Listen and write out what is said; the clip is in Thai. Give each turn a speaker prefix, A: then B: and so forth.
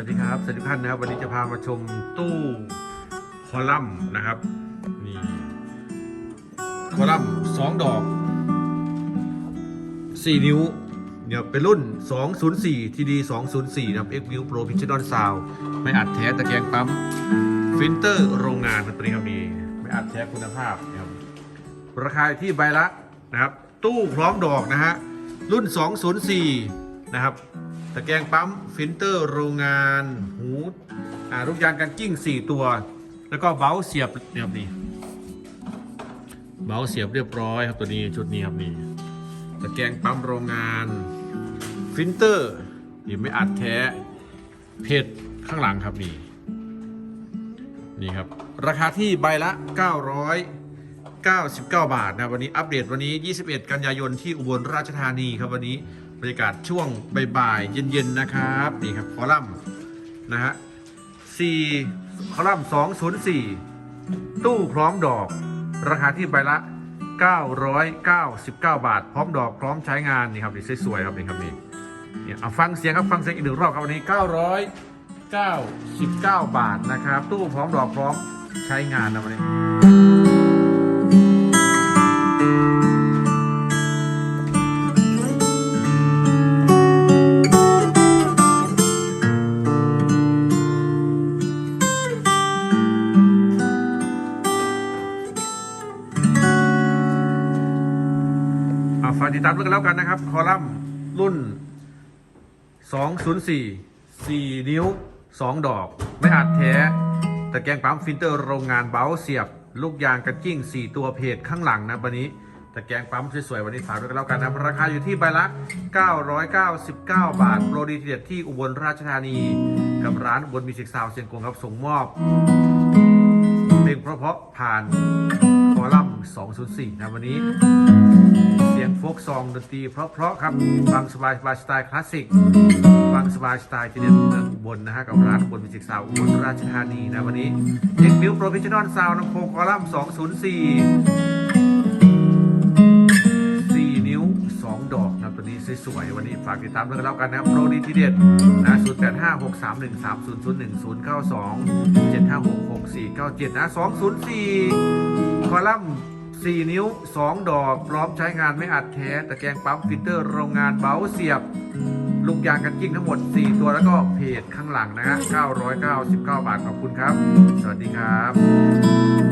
A: วัสดีครับ สวัสดีท่านนะครับ วันนี้จะพามาชมตู้คอลัมน์นะครับ นี่ คอลัมน์สองดอก4นิ้วเนี่ยเป็นรุ่น 204 TD 204 นะครับ X View Pro Pigeon Sound ไม่อัดแท้ตะแกรงปั๊ม ฟิลเตอร์โรงงานนะตัวนี้ครับมีไม่อัดแท้คุณภาพนะครับราคาที่ใบละนะครับ ตู้พร้อมดอกนะฮะ รุ่น 204 นะครับะแกรงปั๊มฟิลเตอร์โรงงานหูอ่าลูกยางกันกิ้ง 4 ตัว แล้วก็เบ้าเสียบเนี่ยครับนี่เบ้าเสียบเรียบร้อยครับตัวนี้ชุดนี้ครับนี่ตะแกรงปั๊มโรงงานฟิลเตอร์นี่ไม่อัดแท้เพจข้างหลังครับนี่นี่ครับ ราคาที่ใบละ 999บาทนะวันนี้อัปเดตวันนี้ 21 กันยายนที่อุบลราชธานีครับวันนี้บรรยากาศช่วงบ่ายๆเย็นๆนะครับนี่ครับคอลัมน์นะฮะ4คอลัมน์204 ตู้พร้อมดอก ราคาที่ใบละ 999 บาท พร้อมดอกพร้อมใช้งานนี่ครับนี่สวยๆครับนี่ครับนี่เนี่ยเอาฟังเสียงครับฟังเสียงอีกหนึ่งรอบครับวันนี้ 999 บาทนะครับ ตู้พร้อมดอกพร้อมใช้งานนะวันนี้ อ่าฝากติดตามด้วยกันแล้วกันนะครับ คอลัมน์รุ่น 204 4 นิ้ว 2 ดอก ไม่อัดแท้ตะแกงปั๊มฟิลเตอร์โรงงานเบาเสียบ ลูกยางกระจิ้ง 4 ตัวเพจข้างหลังนะวันนี้ตะแกงปั๊มสวยๆวันนี้ฝากด้วยกันแล้วกันนะราคาอยู่ที่ใบละ 999 บาท โปรดีเด็ดที่อุบลราชธานี กับร้านอุบลมิวสิกซาวเชียงกงครับส่งมอบเพลงเพราะๆผ่าน คอลัม204 นะวันนี้ เสียงโฟกซองดนตรีเพราะๆครับฟังสบายสบายสไตล์คลาสสิกฟังสบายสไตล์ที่เด่นเมืองอุบลนะฮะกับร้านบลมิวสิกซาวอุบลราชธานีนะวันนี้เอ็กบิวโปรเฟชชั่นอลซาวน์ลำโพงคอลัมน์204 4 นิ้ว 2 ดอกนะตัวนี้สวยๆวันนี้ฝากติดตามด้วยกันแล้วกันนะโปรดีทีเด็ดนะ0 8 5 6 3 1 3 0 0 1 0 9 2 7 5 6 6 4 9 7นะ204 คอลัมน์4 นิ้ว 2 ดอกพร้อมใช้งานไม่อัดแท้ตะแกรงปั๊มฟิลเตอร์โรงงานเบาเสียบ ลูกยางกันกิ้งทั้งหมด 4 ตัวแล้วก็เพจข้างหลังนะฮะ999 บาทขอบคุณครับ สวัสดีครับ